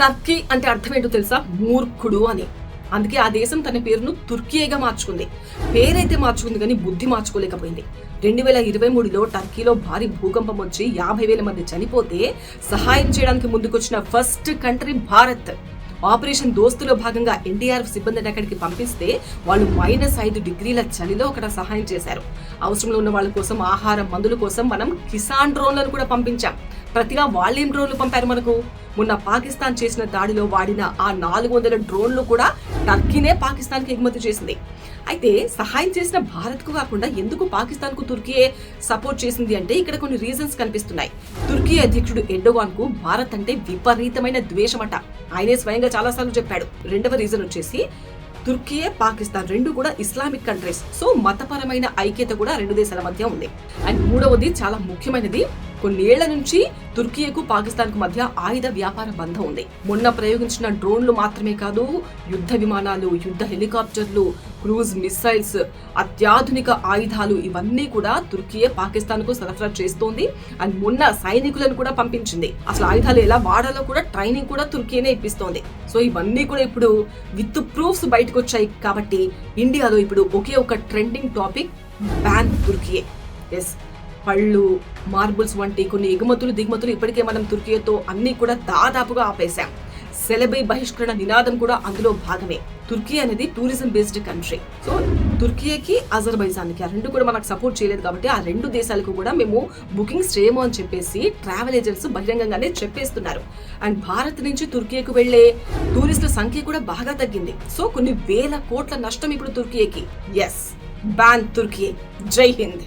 Turkey అంటే అర్థం ఏంటో తెలుసా? మూర్ఖుడు అని. అందుకే ఆ దేశం తన పేరును తుర్కీగా మార్చుకుంది. పేరైతే మార్చుకుంది కానీ బుద్ధి మార్చుకోలేకపోయింది. రెండు వేల ఇరవై మూడులో టర్కీలో భారీ భూకంపం వచ్చి యాభై వేల మంది చనిపోతే సహాయం చేయడానికి ముందుకొచ్చిన ఫస్ట్ కంట్రీ భారత్. ఆపరేషన్ దోస్తులో భాగంగా ఎన్డీఆర్ఎఫ్ సిబ్బందిని అక్కడికి పంపిస్తే వాళ్ళు మైనస్ ఐదు డిగ్రీల చలిలో అక్కడ సహాయం చేశారు. అవసరంలో ఉన్న వాళ్ళ కోసం ఆహారం మందుల కోసం మనం కిసాన్ డ్రోన్లను కూడా పంపించాం. ప్రతిగా వాళ్ళేం డ్రోన్లు పంపారు మనకు? మొన్న పాకిస్తాన్ చేసిన దాడిలో వాడిన ఆ నాలుగు వందల డ్రోన్లు కూడా టర్కీనే పాకిస్తాన్కి ఎగుమతి చేసింది. అయితే సహాయం చేసిన భారత్కు కాకుండా ఎందుకు పాకిస్తాన్కు తుర్కీయే సపోర్ట్ చేసింది అంటే ఇక్కడ కొన్ని రీజన్స్ కనిపిస్తున్నాయి. తుర్కీ అధ్యక్షుడు ఎర్డోగాన్ భారత్ అంటే విపరీతమైన ద్వేషమట. ఆయనే స్వయంగా చాలాసార్లు చెప్పాడు. రెండవ రీజన్ వచ్చేసి తుర్కీయే పాకిస్తాన్ రెండు కూడా ఇస్లామిక్ కంట్రీస్. సో మతపరమైన ఐక్యత కూడా రెండు దేశాల మధ్య ఉంది. అండ్ మూడవది చాలా ముఖ్యమైనది కొన్నేళ్ళ నుంచి తుర్కీయకు పాకిస్తాన్కు మధ్య ఆయుధ వ్యాపార బంధం ఉంది. మొన్న ప్రయోగించిన డ్రోన్లు మాత్రమే కాదు యుద్ధ విమానాలు యుద్ధ హెలికాప్టర్లు క్రూజ్ మిస్సైల్స్ అత్యాధునిక ఆయుధాలు ఇవన్నీ కూడా తుర్కీయే పాకిస్తాన్కు సరఫరా చేస్తోంది అండ్ మొన్న సైనికులను కూడా పంపించింది. అసలు ఆయుధాలు ఎలా వాడాలో కూడా ట్రైనింగ్ కూడా తుర్కీనే ఇప్పిస్తోంది. సో ఇవన్నీ కూడా ఇప్పుడు విత్ ప్రూఫ్స్ బయటకు వచ్చాయి కాబట్టి ఇండియాలో ఇప్పుడు ఒకే ఒక ట్రెండింగ్ టాపిక్ బ్యాన్ తుర్కీయే. ఎస్ పళ్ళు మార్బుల్స్ వంటి కొన్ని ఎగుమతులు దిగుమతులు ఇప్పటికే మనం తుర్కీతో అన్నీ కూడా దాదాపుగా ఆపేశాం. సెలబై బహిష్కరణ నినాదం కూడా అందులో భాగమే. తుర్కీ అనేది టూరిజం బేస్డ్ కంట్రీ. సో తుర్కీకి అజర్బైజాన్కి ఆ రెండు కూడా మనకు సపోర్ట్ చేయలేదు కాబట్టి ఆ రెండు దేశాలకు కూడా మేము బుకింగ్స్ చేయము అని చెప్పేసి ట్రావెల్ ఏజెంట్స్ బహిరంగంగానే చెప్పేస్తున్నారు. అండ్ భారత్ నుంచి తుర్కీకి వెళ్ళే టూరిస్టుల సంఖ్య కూడా బాగా తగ్గింది. సో కొన్ని వేల కోట్ల నష్టం ఇప్పుడు తుర్కీకి ఎస్ బ్యాన్ తుర్కీ జై హింద్